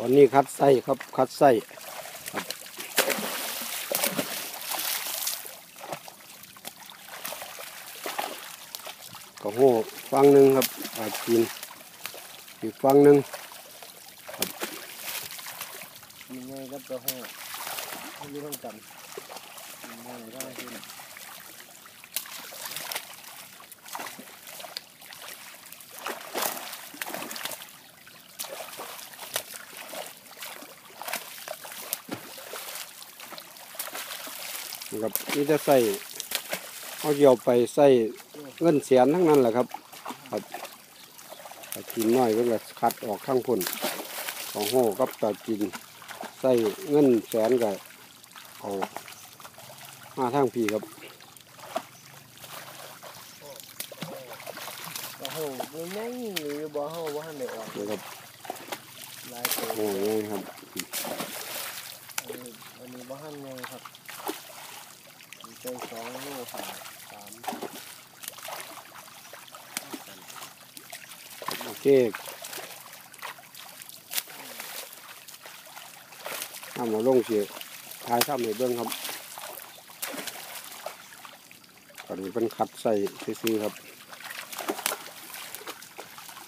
ตอนนี้คัดไส้ครับคัดไส้ครับกระโหฟังหนึ่งครับอากินอีกฟังหนึ่งมีไงครับกระห้ไม่รู้ต้องกันมีไงได้ นนะครับนี่จะใส่เอาเกี่ยวไปใส่เงินเสียนทั้งนั้นแหละครับครับถ้ากินน้อยก็จะคัดออกข้างพุ่นของโหกับตากินใส่เงินแสนก็เอามาทางพี่ครับกระห้องมีไงหรือบ่ห้องบ่ทันได้ออกนี่ครับลายตัวโอ้ยครับอันนี้อันนี้บ่ทันไงครับ มีใจสองโลค่ะสามโอเคทำมาลงเสียทายทำในเบื้องครับตอนนี้เป็นขัดใส่ซื้อครับ